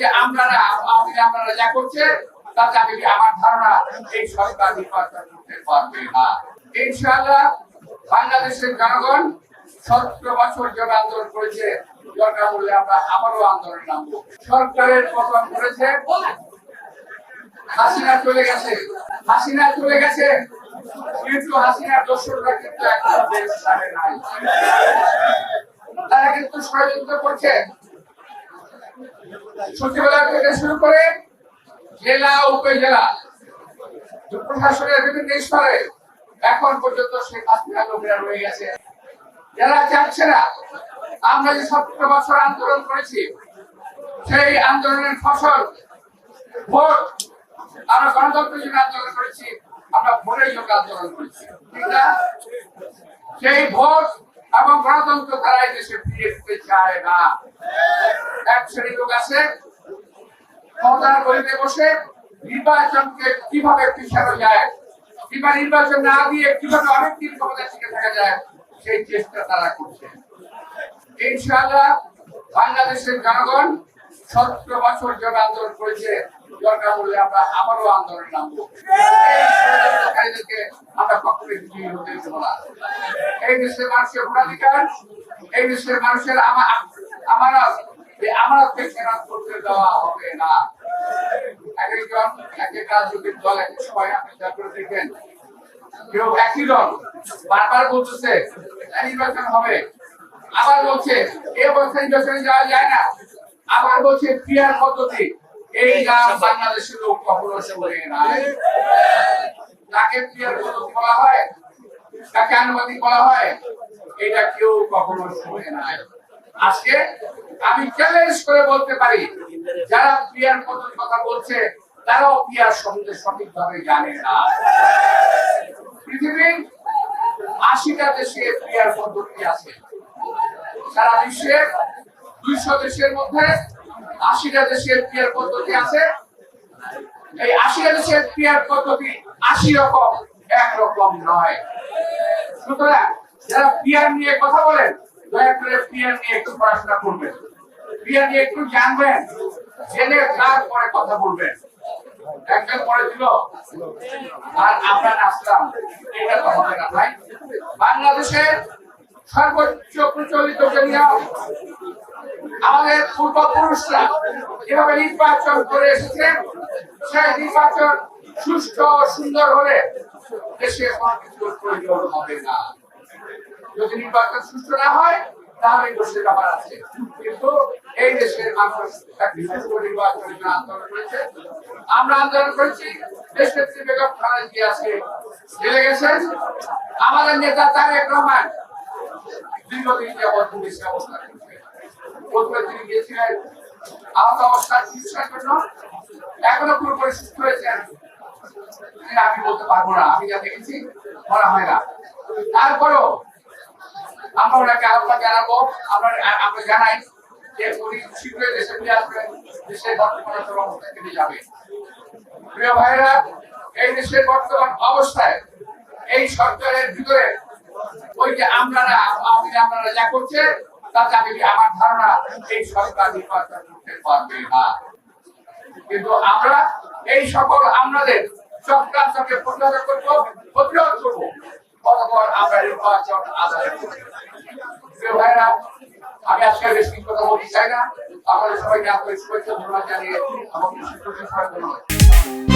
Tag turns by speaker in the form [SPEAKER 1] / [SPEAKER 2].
[SPEAKER 1] যে আপনারা যা করছে, তাতে আমি আমার ধারণা এই সরকার নির্বাচন করতে পারবে না? বাংলাদেশের জনগণ সতেরো বছর যারা আন্দোলন করেছে, দরকার বললে আমরা আবারও আন্দোলনে সরকারের পতন করেছে হাসিনা চলে গেছে। হাসিনা চলে গেছে। কিন্তু হাসিনার দোষররা কিন্তু ছাড়ে নাই। তারা কিন্তু ষড়যন্ত্র করছে। সচিবালয় থেকে শুরু করে জেলা, উপজেলা, প্রশাসনের বিভিন্ন স্তরে এখন পর্যন্ত শেখ হাসিনা লোকেরা রয়ে গেছে। যারা চাচ্ছে না, আমরা যে সতেরো বছর আন্দোলন করেছি, সেই আন্দোলনের ফসল ভোট আমরা গণতন্ত্রের জন্য আন্দোলন করেছি, আমরা ভোটের জন্য আন্দোলন করেছি। সেই ভোট এবং গণতন্ত্র তারা দেশে দিতে চায় না। এক শ্রেণির লোক আছে ক্ষমতার বসে নির্বাচনকে কীভাবে পিছানো যায়, কিংবা নির্বাচন না দিয়ে কীভাবে অনেক দিন ক্ষমতা থাকা যায়, সেই চেষ্টা তারা করছে। ইনশাআল্লাহ বাংলাদেশের জনগণ সতেরো বছর যারা আন্দোলন করেছে। দরকার বললে আমরা আবারও আন্দোলনে নামবো। আমরা কখনোই বিজয়ী হতে দেবো না। এই দেশের মানুষের ভোটাধিকার, এই দেশের মানুষের আমার এই আমানতকে খেরাত করতে দেওয়া হবে না। বারবার বলতেছে নির্বাচন হবে। আবার বলছে, এ বছর নির্বাচনে যাওয়া যায় না। আবার বলছে, পিয়ার পদ্ধতি। এই নাম বাংলাদেশের লোক কখনো শুনে নাই তাকে পদ্ধতি বলা হয়? তাকে আনুমানিক বলা হয়? এটা কেউ কখনো শুনে নাই আজকে আমি চ্যালেঞ্জ করে বলতে পারি, যারা পিয়ার পদ্ধতির কথা বলছে, তারাও পিয়ার সম্বন্ধে সঠিকভাবে জানে না। পৃথিবীর আশিটা দেশে পিয়ার পদ্ধতি আছে। সারা বিশ্বে দুইশো দেশের মধ্যে আশিটা দেশের পিয়ার পদ্ধতি আছে। এই আশিটা দেশের পিয়ার পদ্ধতি আশি রকম একরকম নয়। সুতরাং যারা পিয়ার নিয়ে কথা বলেন, দয়া করে পিয়ার নিয়ে একটু পড়াশোনা করবেন। পিয়ার নিয়ে একটু জানবেন, জেনে তারপরে কথা বলবেন। একজন পড়েছিল আর আমরা আসলাম এটা তো হবে না ভাই। বাংলাদেশের সর্বোচ্চ প্রচলিত যে আমাদের পূর্বপুরুষরা যেভাবে নির্বাচন করে এসেছেন সেই নির্বাচন সুস্থ সুন্দর হলে দেশে কোনো কিছুর প্রয়োজন হবে না। যদি নির্বাচন সুষ্ঠু না হয়, তাহলে দোষের ব্যাপার আছে। কিন্তু এই দেশের মানুষ নির্বাচনের জন্য আন্দোলন করেছে। আমরা আন্দোলন করেছি, দেশ নেত্রী বেগম খালেদা জিয়া জেলে গেছেন। আমাদের নেতা তারেক রহমান দীর্ঘদিন পুলিশের অবস্থা প্রথমে তিনি গিয়েছিলেন আহত অবস্থার চিকিৎসার এখনও পুরোপুরি সুস্থ হয়েছেন। আমি বলতে পারব না, আমি যা দেখেছি মনে হয় না। তারপরেও আমরা ওনাকে আহ্বান জানাব, আমরা আমরা জানাই যে উনি শীঘ্রই দেশে ফিরে আসবেন দেশের বর্তমান কেটে যাবে। প্রিয় ভাইরা এই দেশের বর্তমান অবস্থায়, এই সরকারের ভিতরে ওই যে আমরারা আওয়ামী লীগ যা করছে আমি আমার ধারণা এই সরকার নির্বাচন করতে পারবে না। কিন্তু আমরা, এই সকল আমাদের চক্রান্তকে প্রতিহত করব প্রতিরোধ করব। কতক্ষণ আমরা নির্বাচন আদায় করব। ভাইরা আমি আজকে বেশি কথা বলতে চাই না। আপনাদের সবাইকে আপনাদের শুভেচ্ছা, ধন্যবাদ জানিয়ে আমাকে ধন্যবাদ।